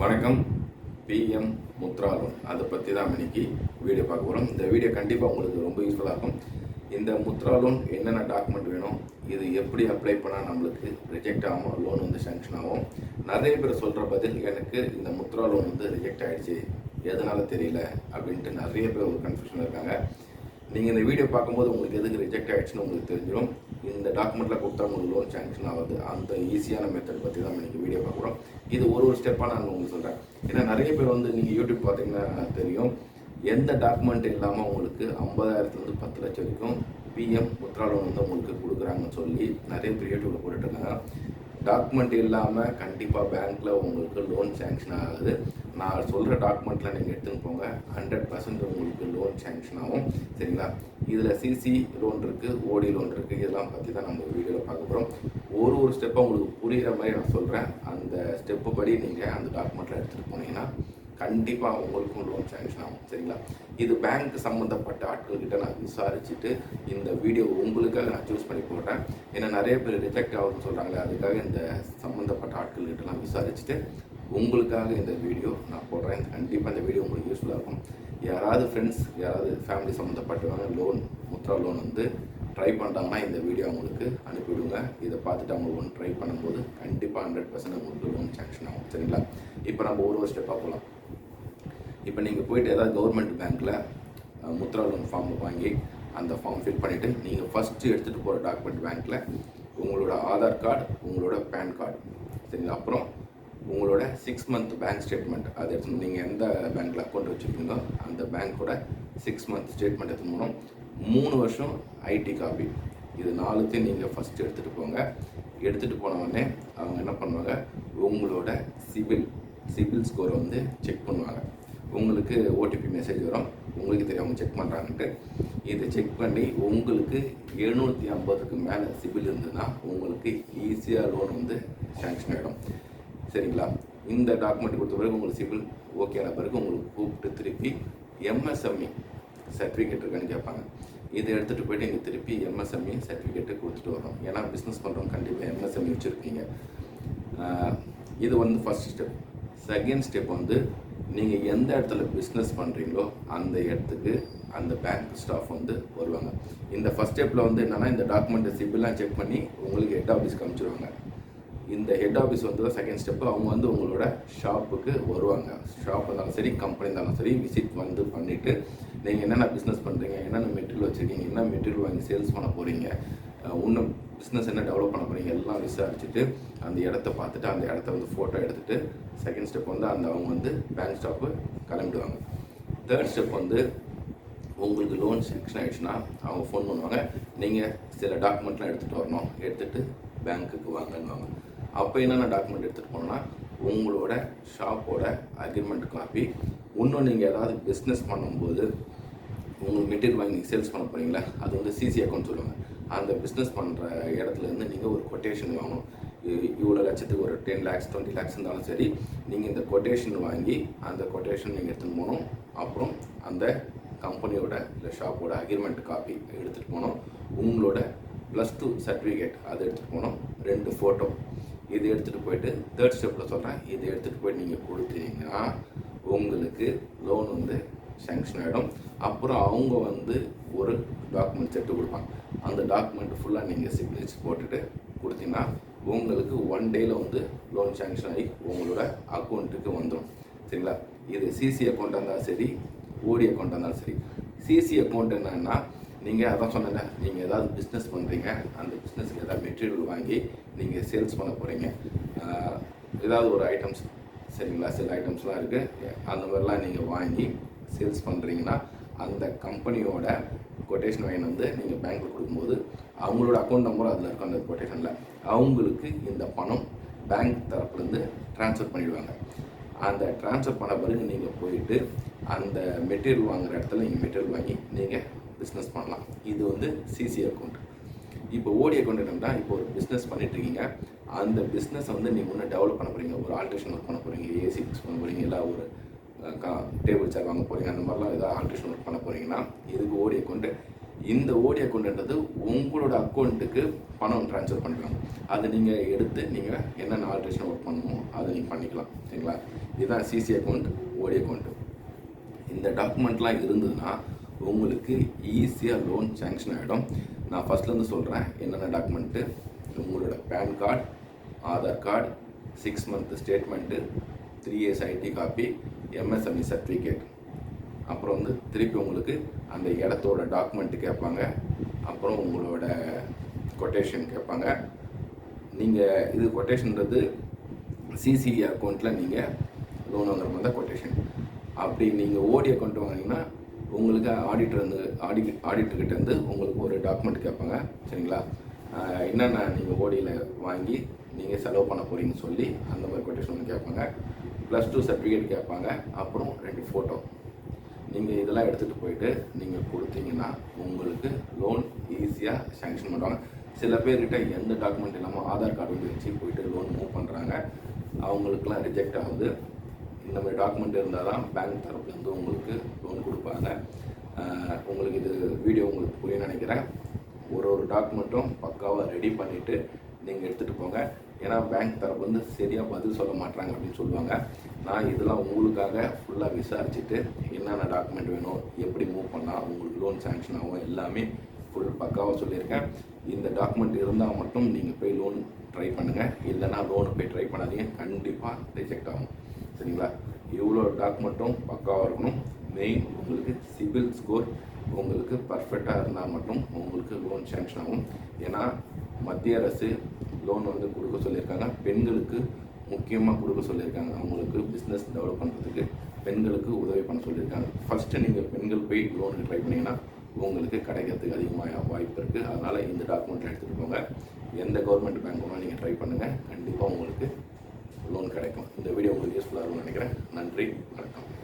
வணக்கம். PM Mudra loan அதை பற்றி தான் இன்னைக்கு வீடியோ பார்க்க போகிறோம் இந்த வீடியோ கண்டிப்பாக உங்களுக்கு ரொம்ப யூஸ்ஃபுல்லாக இருக்கும். இந்த முத்ரா லோன் என்னென்ன டாக்குமெண்ட் வேணும்? இது எப்படி அப்ளை பண்ணால் நம்மளுக்கு ரிஜெக்ட் ஆகும்? லோன் வந்து சேங்ஷன் ஆகும். நிறைய பேர் சொல்கிற பதில் எனக்கு இந்த முத்ரா லோன் வந்து ரிஜெக்ட் ஆகிடுச்சு எதனால தெரியல? அப்படின்ட்டு நிறைய பேர் ஒரு கன்ஃபியூஷன் இருக்காங்க. நீங்கள் இந்த வீடியோ பார்க்கும்போது உங்களுக்கு எதுக்கு ரிஜெக்ட் ஆகிடுச்சுன்னு உங்களுக்கு தெரிஞ்சிடும். இந்த டாக்குமெண்ட்டில் கொடுத்தா உங்களுக்கு லோன் சேங்ஷன் ஆகுது. அந்த ஈஸியான மெத்தட் பற்றி தான் இன்றைக்கி வீடியோ பார்க்குறோம் இது ஒரு ஒரு ஸ்டெப்பாக நான் உங்களுக்கு சொல்கிறேன் ஏன்னா நிறைய பேர் வந்து நீங்கள் யூடியூப் பார்த்தீங்கன்னா தெரியும். எந்த டாக்குமெண்ட் இல்லாமல் உங்களுக்கு ஐம்பதாயிரத்துலேருந்து பத்து லட்சம் வரைக்கும் பிஎம் முத்ரா லோன் வந்து உங்களுக்கு கொடுக்குறாங்கன்னு சொல்லி நிறைய பேர் யூடியூப்பில் போட்டுட்ருக்காங்க டாக்குமெண்ட் இல்லாமல் கண்டிப்பாக பேங்க்கில் உங்களுக்கு லோன் சேங்ஷன் ஆகுது. நான் சொல்கிற டாக்குமெண்ட்டில் நீங்கள் எடுத்துன்னு போங்க. ஹண்ட்ரட் பர்சன்ட் உங்களுக்கு லோன் சேங்ஷன் ஆகும். சரிங்களா? இதில் சிசி லோன் இருக்குது ஓடி லோன் இருக்குது இதெல்லாம் பற்றி தான் நம்ம வீடியோவில் பார்க்க போகிறோம் ஒரு ஒரு ஸ்டெப்பாக உங்களுக்கு புரிகிற மாதிரி நான் சொல்கிறேன் அந்த ஸ்டெப்பு படி நீங்கள் அந்த டாக்குமெண்ட்டில் எடுத்துகிட்டு போனீங்கன்னா கண்டிப்பாக உங்களுக்கும் லோன் சேங்ஷன் ஆகும் சரிங்களா? இது பேங்க் சம்மந்தப்பட்ட ஆட்கள்கிட்ட நான் விசாரிச்சுட்டு இந்த வீடியோ உங்களுக்காக நான் சூஸ் பண்ணி போடுறேன். ஏன்னா நிறைய பேர் ரிஜெக்ட் ஆகுதுன்னு சொல்கிறாங்களே அதுக்காக இந்த சம்மந்தப்பட்ட ஆட்கள்கிட்ட நான் விசாரிச்சுட்டு உங்களுக்காக இந்த வீடியோ நான் போடுறேன். கண்டிப்பாக இந்த வீடியோ உங்களுக்கு யூஸ்ஃபுல்லாக இருக்கும். யாராவது ஃப்ரெண்ட்ஸ் யாராவது ஃபேமிலி சம்மந்தப்பட்டவங்க லோன் முத்ரா லோன் வந்து ட்ரை பண்ணுறாங்கன்னா இந்த வீடியோ அவங்களுக்கு அனுப்பிவிடுங்க. இதை பார்த்துட்டு அவங்க ஒன்று ட்ரை பண்ணும்போது கண்டிப்பாக ஹண்ட்ரட் பர்சன்ட் உங்களுக்கு லோன் சேங்ஷன் ஆகும் சரிங்களா? இப்போ நம்ம ஒரு ஒரு ஸ்டெப்பாக போகலாம் இப்போ நீங்கள் போயிட்டு ஏதாவது கவர்மெண்ட் பேங்க்கில் முத்ரா லோன் ஃபார்ம் வாங்கி அந்த ஃபார்ம் ஃபில் பண்ணிவிட்டு நீங்கள் ஃபஸ்ட்டு எடுத்துகிட்டு போகிற டாக்குமெண்ட் பேங்க்கில் உங்களோட ஆதார் கார்டு உங்களோட பேன் கார்டு சரிங்களா? அப்புறம் உங்களோட சிக்ஸ் மந்த் பேங்க் ஸ்டேட்மெண்ட் அது எடுத்து நீங்கள் எந்த பேங்க்கில் அக்கௌண்ட் வச்சுருக்கீங்களோ அந்த பேங்க்கோட சிக்ஸ் மந்த் ஸ்டேட்மெண்ட் எடுத்து போகணும். மூணு வருஷம் ஐடி காப்பி இது நாலுத்தையும் நீங்கள் ஃபஸ்ட்டு எடுத்துகிட்டு போங்க. எடுத்துகிட்டு போனவுடனே அவங்க என்ன பண்ணுவாங்க? உங்களோட சிபில் சிபில் ஸ்கோரை வந்து செக் பண்ணுவாங்க. உங்களுக்கு ஓடிபி மெசேஜ் வரும். உங்களுக்கு தெரியாமல் செக் பண்ணுறாங்கன்ட்டு இதை செக் பண்ணி உங்களுக்கு எழுநூற்றி ஐம்பதுக்கு மேலே சிபில் இருந்ததுன்னா உங்களுக்கு ஈஸியாக லோன் வந்து சேங்ஷன் ஆகிடும் சரிங்களா? இந்த டாக்குமெண்ட் கொடுத்த பிறகு உங்களுக்கு சிபில் ஓகேன பிறகு உங்களுக்கு கூப்பிட்டு திருப்பி எம்எஸ்எம்இ சர்டிஃபிகேட் இருக்கான்னு கேட்பாங்க. இதை எடுத்துகிட்டு போயிட்டு நீங்கள் திருப்பி எம்எஸ்எம்இ சர்டிஃபிகேட்டு கொடுத்துட்டு வரோம் ஏன்னா பிஸ்னஸ் பண்ணுறவங்க கண்டிப்பாக எம்எஸ்எம்இ வச்சுருக்கீங்க இது வந்து ஃபஸ்ட் ஸ்டெப் செகண்ட் ஸ்டெப் வந்து நீங்கள் எந்த இடத்துல பிஸ்னஸ் பண்ணுறீங்களோ அந்த இடத்துக்கு அந்த பேங்க் ஸ்டாஃப் வந்து வருவாங்க. இந்த ஃபஸ்ட் ஸ்டெப்பில் வந்து என்னென்னா இந்த டாக்குமெண்ட்டை சிபிலாம் செக் பண்ணி உங்களுக்கு ஹெட் ஆஃபீஸ்க்கு அனுப்பிச்சிடுவாங்க இந்த ஹெட் ஆஃபீஸ் வந்து தான் செகண்ட் ஸ்டெப்பு அவங்க வந்து உங்களோட ஷாப்புக்கு வருவாங்க. ஷாப் இருந்தாலும் சரி கம்பெனி இருந்தாலும் சரி விசிட் வந்து பண்ணிவிட்டு நீங்கள் என்னென்ன பிஸ்னஸ் பண்ணுறீங்க என்னென்ன மெட்டீரியல் வச்சுருக்கீங்க என்ன மெட்டீரியல் வாங்கி சேல்ஸ் பண்ண போகிறீங்க இன்னும் பிஸ்னஸ் என்ன டெவலப் பண்ண போகிறீங்க எல்லாம் விசாரிச்சுட்டு அந்த இடத்த பார்த்துட்டு அந்த இடத்த வந்து ஃபோட்டோ எடுத்துகிட்டு செகண்ட் ஸ்டெப் வந்து அந்த அவங்க வந்து பேங்க் ஸ்டாப்பு கிளம்பிடுவாங்க. தேர்ட் ஸ்டெப் வந்து உங்களுக்கு லோன் செக்ஷன் ஆகிடுச்சுன்னா அவங்க ஃபோன் பண்ணுவாங்க. நீங்கள் சில டாக்குமெண்ட்லாம் எடுத்துகிட்டு வரணும். எடுத்துகிட்டு பேங்க்குக்கு வாங்கன்னுவாங்க. அப்போ என்னென்ன டாக்குமெண்ட் எடுத்துகிட்டு போனோன்னா உங்களோட ஷாப்போட அக்ரிமெண்ட் காப்பி இன்னும் நீங்கள் ஏதாவது பிஸ்னஸ் பண்ணும்போது உங்களுக்கு மெட்டீரியல் வாங்கி நீங்கள் சேல்ஸ் பண்ண போகிறீங்களா அது வந்து சிசி அக்கௌண்ட் சொல்லுவாங்க. அந்த பிஸ்னஸ் பண்ணுற இடத்துலேருந்து நீங்கள் ஒரு கொட்டேஷன் வாங்கணும். இவ்வளோ லட்சத்துக்கு ஒரு டென் லேக்ஸ் டுவெண்ட்டி லேக்ஸ் இருந்தாலும் சரி நீங்கள் இந்த கொட்டேஷன் வாங்கி அந்த கொட்டேஷன் நீங்கள் எடுத்துகிட்டு போகணும். அப்புறம் அந்த கம்பெனியோட இல்லை ஷாப்போட அக்ரிமெண்ட் காப்பி எடுத்துகிட்டு போகணும். உங்களோட ப்ளஸ் டூ சர்டிஃபிகேட் அதை எடுத்துகிட்டு போகணும். ரெண்டு ஃபோட்டோ இது எடுத்துகிட்டு போயிட்டு தேர்ட் ஸ்டெப்பில் சொல்கிறேன் இதை எடுத்துகிட்டு போய் நீங்கள் கொடுத்தீங்கன்னா உங்களுக்கு லோன் வந்து சேங்ஷன் ஆகிடும் அப்புறம் அவங்க வந்து ஒரு டாக்குமெண்ட் செட்டு கொடுப்பாங்க. அந்த டாக்குமெண்ட் ஃபுல்லாக நீங்கள் சிக்னேச்சர் போட்டுட்டு கொடுத்தீங்கன்னா உங்களுக்கு ஒன் டேயில் வந்து லோன் சேங்ஷன் ஆகி உங்களோட அக்கௌண்ட்டுக்கு வந்துடும் சரிங்களா? இது சிசி அக்கௌண்ட்டாக இருந்தாலும் சரி ஓடி அக்கௌண்ட்டாக இருந்தாலும் சரி. சிசி அக்கௌண்ட் என்னன்னா நீங்கள் அதான் சொன்னேன் நீங்கள் ஏதாவது பிஸ்னஸ் பண்ணுறீங்க அந்த பிஸ்னஸ்க்கு ஏதாவது மெட்டீரியல் வாங்கி நீங்கள் சேல்ஸ் பண்ண போகிறீங்க ஏதாவது ஒரு ஐட்டம்ஸ் சரிங்களா? சில ஐட்டம்ஸ்லாம் இருக்குது அந்த மாதிரிலாம் நீங்கள் வாங்கி சேல்ஸ் பண்ணுறீங்கன்னா அந்த கம்பெனியோட கொட்டேஷன் வாங்கி வந்து நீங்கள் பேங்க்கில் கொடுக்கும்போது அவங்களோட அக்கௌண்ட் நம்பரும் அதில் இருக்கும் அந்த கொட்டேஷனில் அவங்களுக்கு இந்த பணம் பேங்க் தரப்புலேருந்து ட்ரான்ஸ்ஃபர் பண்ணிவிடுவாங்க அந்த ட்ரான்ஸ்ஃபர் பண்ண பிறகு நீங்கள் போயிட்டு அந்த மெட்டீரியல் வாங்குகிற இடத்துல நீங்கள் மெட்டீரியல் வாங்கி நீங்கள் பிஸ்னஸ் பண்ணலாம். இது வந்து சிசி அக்கௌண்ட் இப்போ ஓடி அக்கௌண்ட் என்னென்னா இப்போ ஒரு பிஸ்னஸ் பண்ணிட்டுருக்கீங்க. அந்த பிஸ்னஸை வந்து நீங்கள் ஒன்று டெவலப் பண்ண போகிறீங்க ஒரு ஆல்ட்ரேஷன் ஒர்க் பண்ண போகிறீங்க ஏசி ஃபிக்ஸ் பண்ண போகிறீங்க இல்லை ஒரு டேபிள் சேர் வாங்க போகிறீங்க அந்த மாதிரிலாம் ஏதாவது ஆல்ட்ரேஷன் ஒர்க் பண்ண போகிறீங்கன்னா இதுக்கு ஓடி அக்கௌண்ட்டு இந்த ஓடி அக்கௌண்ட்ன்றது உங்களோட அக்கௌண்ட்டுக்கு பணம் ட்ரான்ஸ்ஃபர் பண்ணிக்கலாம். அது நீங்கள் எடுத்து நீங்கள் என்னென்ன ஆல்ட்ரேஷன் ஒர்க் பண்ணணுமோ அதை நீங்கள் பண்ணிக்கலாம். சரிங்களா? இதுதான் சிசி அக்கௌண்ட் ஓடி அக்கௌண்ட் இந்த டாக்குமெண்ட்லாம் இருந்ததுன்னா உங்களுக்கு ஈஸியாக லோன் சேங்ஷன் ஆகிடும் நான் ஃபஸ்ட்லேருந்து சொல்கிறேன் என்னென்ன டாக்குமெண்ட்டு உங்களோட PAN card Aadhaar card six month statement three years IT copy MSME certificate அப்புறம் வந்து திருப்பி உங்களுக்கு அந்த இடத்தோட டாக்குமெண்ட்டு கேட்பாங்க. அப்புறம் உங்களோட கொட்டேஷன் கேட்பாங்க. நீங்கள் இது கொட்டேஷன்றது சிசி அக்கௌண்ட்டில் நீங்கள் லோன் வாங்குற மாதிரி தான் கொட்டேஷன் அப்படி நீங்கள் ஓடி அக்கௌண்ட் வாங்கினீங்கன்னா உங்களுக்கு ஆடிட்டர் வந்து ஆடி ஆடிட்டர்கிட்ட உங்களுக்கு ஒரு டாக்குமெண்ட் கேட்பாங்க. சரிங்களா? என்னென்ன நீங்கள் ஓடியில் வாங்கி நீங்கள் செலவு பண்ண போகிறீங்கன்னு சொல்லி அந்த மாதிரி கொட்டேஷன் ஒன்று கேட்பாங்க. ப்ளஸ் டூ சர்டிஃபிகேட் கேட்பாங்க. அப்புறம் ரெண்டு ஃபோட்டோ நீங்கள் இதெல்லாம் எடுத்துகிட்டு போயிட்டு நீங்கள் கொடுத்தீங்கன்னா உங்களுக்கு லோன் ஈஸியாக சேங்ஷன் பண்ணுவாங்க. சில பேர்கிட்ட எந்த டாக்குமெண்ட் இல்லாமல் ஆதார் கார்டு வந்து வச்சு போயிட்டு லோன் மூவ் பண்ணுறாங்க அவங்களுக்குலாம் ரிஜெக்ட் ஆகுது. இந்த மாதிரி டாக்குமெண்ட் இருந்தால் தான் பேங்க் தரப்புலேருந்து உங்களுக்கு லோன் கொடுப்பாங்க. உங்களுக்கு இது வீடியோ உங்களுக்கு புரிய நினைக்கிறேன். ஒரு ஒரு டாக்குமெண்ட்டும் பக்காவாக ரெடி பண்ணிவிட்டு நீங்கள் எடுத்துகிட்டு போங்க. ஏன்னா பேங்க் தரப்பு வந்து சரியாக பதில் சொல்ல மாட்டாங்க அப்படின்னு சொல்லுவாங்க. நான் இதெல்லாம் உங்களுக்காக ஃபுல்லாக விசாரிச்சுட்டு என்னென்ன டாக்குமெண்ட் வேணும் எப்படி மூவ் பண்ணால் உங்களுக்கு லோன் சேங்ஷன் ஆகும் எல்லாமே ஃபுல் பக்காவாக சொல்லியிருக்கேன். இந்த டாக்குமெண்ட் இருந்தால் மட்டும் நீங்கள் போய் லோன் ட்ரை பண்ணுங்கள் இல்லைன்னா லோனு போய் ட்ரை பண்ணாதீங்க. கண்டிப்பாக ரிஜெக்ட் ஆகும். சரிங்களா? இவ்வளோ டாக்குமெண்ட்டும் பக்காவாக இருக்கணும். மெயின் உங்களுக்கு சிபில் ஸ்கோர் உங்களுக்கு பர்ஃபெக்டாக இருந்தால் மட்டும் உங்களுக்கு லோன் சேங்ஷன் ஆகும். ஏன்னா மத்திய அரசு லோன் வந்து கொடுக்க சொல்லியிருக்காங்க. பெண்களுக்கு முக்கியமாக கொடுக்க சொல்லியிருக்காங்க. அவங்களுக்கு பிஸ்னஸ் டெவலப் பண்ணுறதுக்கு பெண்களுக்கு உதவி பண்ண சொல்லியிருக்காங்க. ஃபஸ்ட்டு நீங்கள் பெண்கள் போய் லோனுக்கு ட்ரை பண்ணிங்கன்னா உங்களுக்கு கிடைக்கிறதுக்கு அதிகமாக வாய்ப்பு இருக்குது அதனால் இந்த டாக்குமெண்ட் எடுத்துகிட்டு போங்க. எந்த கவர்மெண்ட் பேங்க் வேணால் நீங்கள் ட்ரை பண்ணுங்கள் கண்டிப்பாக உங்களுக்கு லோன் கிடைக்கும். இந்த வீடியோ உங்களுக்கு யூஸ்ஃபுல்லாக இருக்கும்னு நினைக்கிறேன். நன்றி. வணக்கம்.